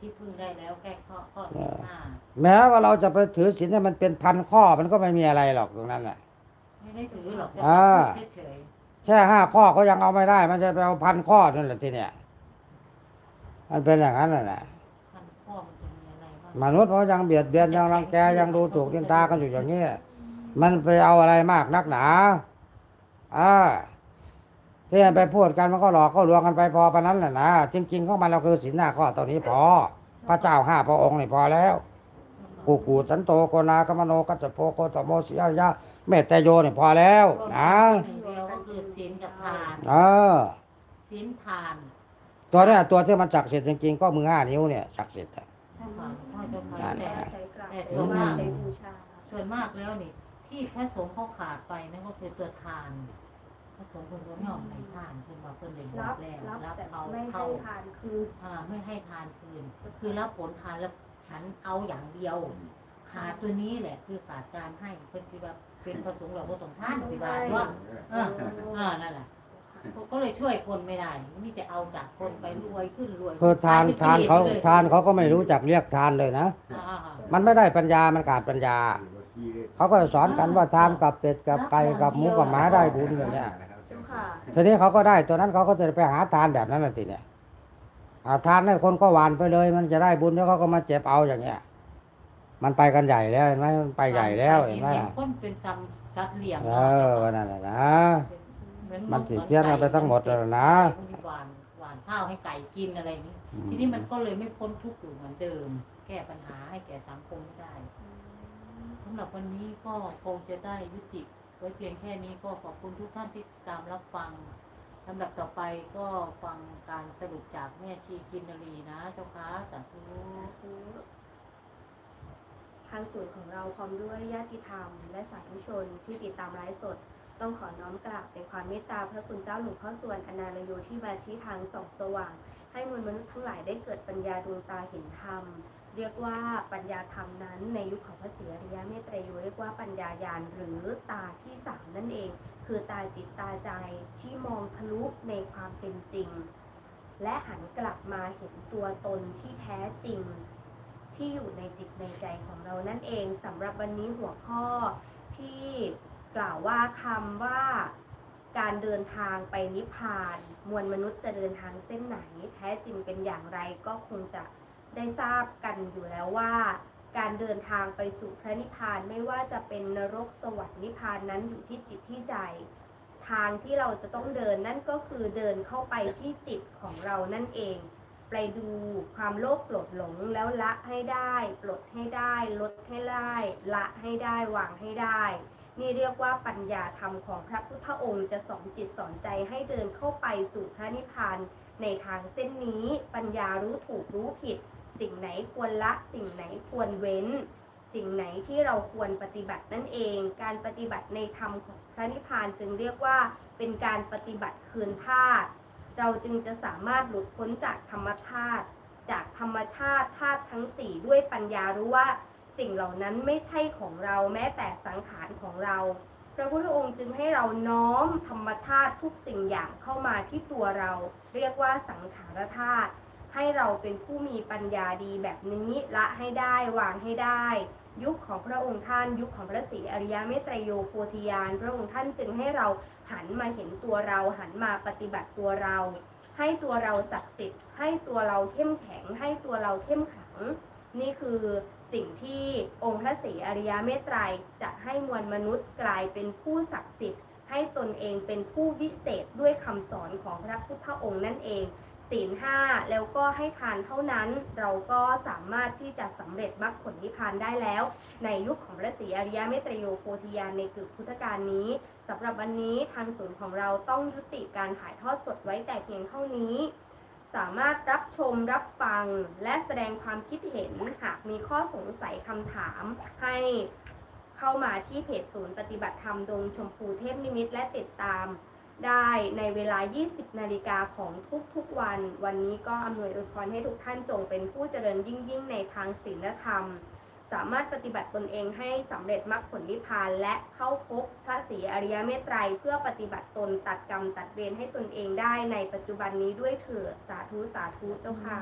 ที่พึ่งได้แล้วแค่ข้อข้อสิบห้าแม้ว่าเราจะไปถือศีลเนี่ยมันเป็นพันข้อมันก็ไม่มีอะไรหรอกตรงนั้นแหละไม่ได้ถือหรอกแต่อ่าพูดเฉยแค่ห้าข้อก็ยังเอาไม่ได้ มันจะไปเอาพันข้อนั่นแหละทีเนี่ยมันเป็นอย่างนั้นแหละนะๆพันข้อมันจะมีอะไรบ้างมนุษย์เขายังเบียดเบียนยังรังแกยังดูถูกทินตากันอยู่อย่างนี้มันไปเอาอะไรมากนักหนาอ่า ที่มันไปพูดกันมันก็หลอกก็ลวงกันไปพอปานนั้นแหละนะจริงๆของมันเราคือศีลหน้าข้อตัวนี้พอ พระเจ้าห้าพระองค์นี่พอแล้วกูกูสันโตโกนากมโนกัจจโพโกตโมสิยายะเมตตาโยนี่พอแล้วก็นะหนึ่งเดียวก็คือศีลกับทานเออศีลทานตัวเนี้ยตัวที่มันศักดิ์สิทธิ์จริงๆก็มือห้านิ้วเนี่ยศักดิ์สิทธิ์อะถ้าฟังพ่อเจะพานั่นแต่แหละใช้กราบแต่หส่รือวนว่ามากใช้บูชาส่วนมากแล้วนี่ ที่พระสงฆ์เขาขาดไปนั่นก็คือตัวทาน พระสงฆ์คนก็ไม่ออกในทานคือมาเพิ่นเลยบอรักบแล้วรับรับแต่เอาไม่ให้เข้าทานคือ อ่าไม่ให้ทานคืน คือรับผลทานแล้วฉันเอาอย่างเดียวขาดตัวนี้แหละ คือขาดการให้เพิ่นคิดว่าเป็นพระสงฆ์เราก็ต้องทานสิบาทว่าเอออ่านั่นแหละก็เลยช่วยคนไม่ได้มีแต่เอาจากคนไปรวยขึ้นรวยคือทานกลทายนป็เขาลยทานเขาก็ไม่รู้จักเรียกทานเลยนะ อ่ามันไม่ได้ปัญญา มันขาดปัญญา เขาก็สอนกันว่าทานกับเป็ดกับไก่กับหมูกับหมาได้บุญอย่างเนี้ยเจ้า ค่ะ ทีนี้เขาก็ได้ตัวนั้นเขาก็จะไปหาทานแบบนั้นน่ะทีเนี่ยหาทานให้คนก็หวานไปเลย มันจะได้บุญแล้วเขาก็มาเจ็บเอาอย่างเงี้ย มันไปกันใหญ่แล้วเห็นไหมมันไปใหญ่แล้วเห็นไหมลี้ยงคนเป็นจำจัดเลี้ยงเออวันนั้นน่ะนะ เหอมันผิดเพี้ยนกันไปทั้งหมดแล้วนะ หวานหวานข้าวให้ไก่กินอะไรนี้อืมทีนี้มันก็เลยไม่พ้นทุกข์อยู่เหมือนเดิม แก้ปัญหาให้แก่สังคมไม่ได้สำหรับวันนี้ก็คงจะได้ยุติ ไว้เพียงแค่นี้ก็ขอบคุณทุกท่านที่ติดตามรับฟังลำดับต่อไปก็ฟังการสรุปจากแม่ชีกินนรีนะเจ้าค่ะสาธุทางศูนย์ของเราพร้อมด้วยญาติธรรม และสาธุชนที่ติดตามไลฟ์สด ต้องขอน้อมกราบในความเมตตาพระคุณเจ้าหลวงพ่อส่วนอนาลโยที่มาชี้ทางส่องสว่าง ให้มวลมนุษย์ทั้งหลายได้เกิดปัญญาดวงตาเห็นธรรม เรียกว่าปัญญาธรรมนั้น ในยุคของพระศรีอริยเมตไตรโยเรียกว่าปัญญายานหรือตาที่สามนั่นเอง คือตาจิตตาใจที่มองทะลุในความเป็นจริง และหันกลับมาเห็นตัวตนที่แท้จริง ที่อยู่ในจิตในใจของเรานั่นเองสำหรับวันนี้หัวข้อที่กล่าวว่าคำว่าการเดินทางไปนิพพาน มวลมนุษย์จะเดินทางเส้นไหน แท้จริงเป็นอย่างไรก็คงจะ ได้ทราบกันอยู่แล้วว่า การเดินทางไปสู่พระนิพพานไม่ว่าจะเป็นนรกสวรรค์นิพพานนั้นอยู่ที่จิตที่ใจ ทางที่เราจะต้องเดินนั่นก็คือเดินเข้าไปที่จิตของเรานั่นเอง ไปดูความโลภโกรธหลงแล้วละให้ได้ปลดให้ได้ ลดให้ได้ละให้ได้วางให้ได้นี่เรียกว่าปัญญาธรรมของพระพุทธองค์จะสอนจิตสอนใจให้เดินเข้าไปสู่พระนิพพานในทางเส้นนี้ปัญญารู้ถูกรู้ผิด สิ่งไหนควรละสิ่งไหนควรเว้น สิ่งไหนที่เราควรปฏิบัตินั่นเอง การปฏิบัติในธรรมของพระนิพพานจึงเรียกว่าเป็นการปฏิบัติคืนธาตุเราจึงจะสามารถหลุดพ้นจากธรรมธาตุจากธรรมชาติธาตุทั้งสี่ด้วยปัญญารู้ว่า สิ่งเหล่านั้นไม่ใช่ของเราแม้แต่สังขารของเราพระพุทธองค์จึงให้เราน้อมธรรมชาติทุกสิ่งอย่างเข้ามาที่ตัวเรา เรียกว่าสังขารธาตุ ให้เราเป็นผู้มีปัญญาดีแบบนี้ละให้ได้วางให้ได้ ยุคของพระองค์ท่าน ยุคของพระศรีอริยเมตไตรโยโพธิญาณพระองค์ท่านจึงให้เราหันมาเห็นตัวเรา หันมาปฏิบัติตัวเรา ให้ตัวเราศักดิ์สิทธิ์ให้ตัวเราเข้มแข็ง ให้ตัวเราเข้มขัง นี่คือสิ่งที่องค์พระศรีอริยเมตไตรจะให้มวลมนุษย์กลายเป็นผู้ศักดิ์สิทธิ์ให้ตนเองเป็นผู้วิเศษด้วยคำสอนของพระพุทธองค์นั่นเอง ศีลห้าแล้วก็ให้ทานเท่านั้น เราก็สามารถที่จะสำเร็จมรรคผลนิพพานได้แล้ว ในยุคของพระศรีอริยเมตรโยโพธิญาณในกึกพุทธกาลนี้สำหรับวันนี้ทางศูนย์ของเราต้องยุติการถ่ายทอดสดไว้แต่เพียงเท่านี้ สามารถรับชมรับฟังและแสดงความคิดเห็นหากมีข้อสงสัยคำถามให้เข้ามาที่เพจศูนย์ปฏิบัติธรรมดงชมพูเทพนิมิตและติดตาม ได้ในเวลา 20 นาฬิกาของทุกๆวัน วันนี้ก็อำนวยอวยพรให้ทุกท่านจงเป็นผู้เจริญยิ่งยิ่งๆในทางศีลธรรม สามารถปฏิบัติตนเองให้สำเร็จมรรคผลนิพพานและเข้าพบพระศรีอริยเมตไตรเพื่อปฏิบัติตนตัดกรรมตัดเวรให้ตนเองได้ในปัจจุบันนี้ด้วยเถิดสาธุสาธุเจ้าค่ะ